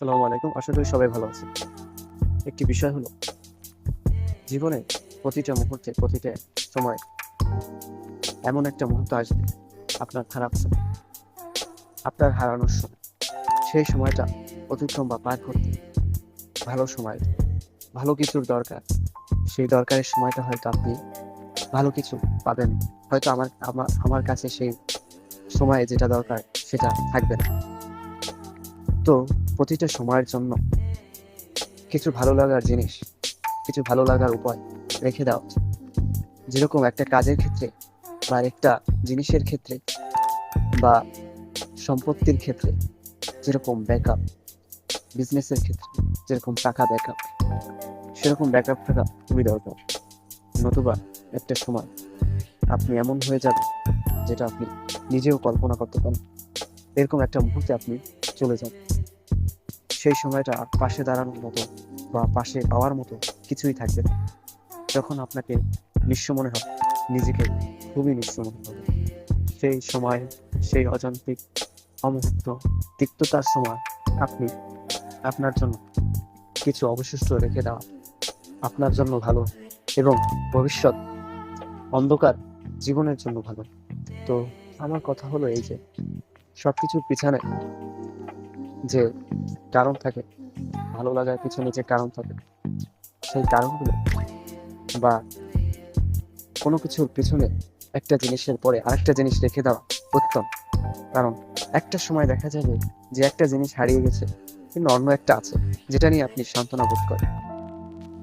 আসসালামু আলাইকুম। আশা করি সবাই ভালো আছেন। একটি বিষয় হলো, জীবনে প্রতিটা মুহূর্তে, প্রতিটা সময় এমন একটা মুহূর্ত আসবে, আপনার খারাপ সময়, আপনার হারানোর সময়। সেই সময়টা অতিক্রম বা পার করতে ভালো সময়, ভালো কিছুর দরকার। সেই দরকারের সময়টা হয়তো আপনি ভালো কিছু পাবেন। হয়তো আমার আমার কাছে সেই সময়ে যেটা দরকার, সেটা থাকবে না। তো প্রতিটা সময়ের জন্য কিছু ভালো লাগার জিনিস, কিছু ভালো লাগার উপায় রেখে উচিত যেরকম একটা কাজের ক্ষেত্রে বা একটা জিনিসের ক্ষেত্রে বা সম্পত্তির ক্ষেত্রে, যেরকম ব্যাকআপ বিজনেসের ক্ষেত্রে, যেরকম টাকা ব্যাকআপ সেরকম ব্যাকআপ থাকা খুবই দরকার। নতুবা একটা সময় আপনি এমন হয়ে যাবেন যেটা আপনি নিজেও কল্পনা করতে পারেন। এরকম একটা মুহূর্তে আপনি চলে যান সেই সময়টা পাশে দাঁড়ানোর মতো বা পাশে পাওয়ার মতো কিছুই থাকবে না। যখন আপনাকে নিঃস্ব মনে হবে, নিজেকে খুবই নিঃস্ব মনে হবে, সেই সময়, সেই অযান্ত্রিক অমুহূর্ত তিক্ততার সময় আপনি আপনার জন্য কিছু অবশিষ্ট রেখে দেওয়া আপনার জন্য ভালো এবং ভবিষ্যৎ অন্ধকার জীবনের জন্য ভালো। তো আমার কথা হলো এই যে সব কিছুর পিছনে যে কারণ থাকে, ভালো লাগার পিছনে যে কারণ থাকে, সেই কারণগুলো বা কোনো কিছুর পিছনে একটা জিনিসের পরে আরেকটা জিনিস রেখে দেওয়া উত্তম। কারণ একটা সময় দেখা যাবে যে একটা জিনিস হারিয়ে গেছে, কিন্তু অন্য একটা আছে, যেটা নিয়ে আপনি সান্ত্বনা বোধ করেন।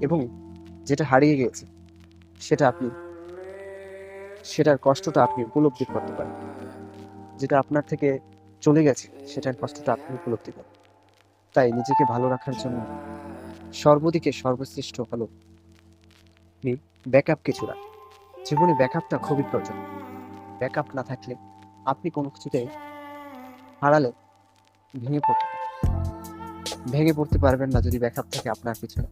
এবং যেটা হারিয়ে গেছে, সেটা আপনি, সেটার কষ্টটা আপনি উপলব্ধি করতে পারেন। যেটা আপনার থেকে চলে গেছে, সেটার কষ্টটা আপনি উপলব্ধি করেন। তাই নিজেকে ভালো রাখার জন্য সর্বদিকে সর্বশ্রেষ্ঠ হলো ব্যাকআপ কিছু রাখ। জীবনে ব্যাকআপটা খুবই প্রয়োজন। ব্যাকআপ না থাকলে আপনি কোনো কিছুতে হারালে ভেঙে পড়তে। ভেঙে পড়তে পারবেন না যদি ব্যাকআপ থাকে আপনার পিছনে।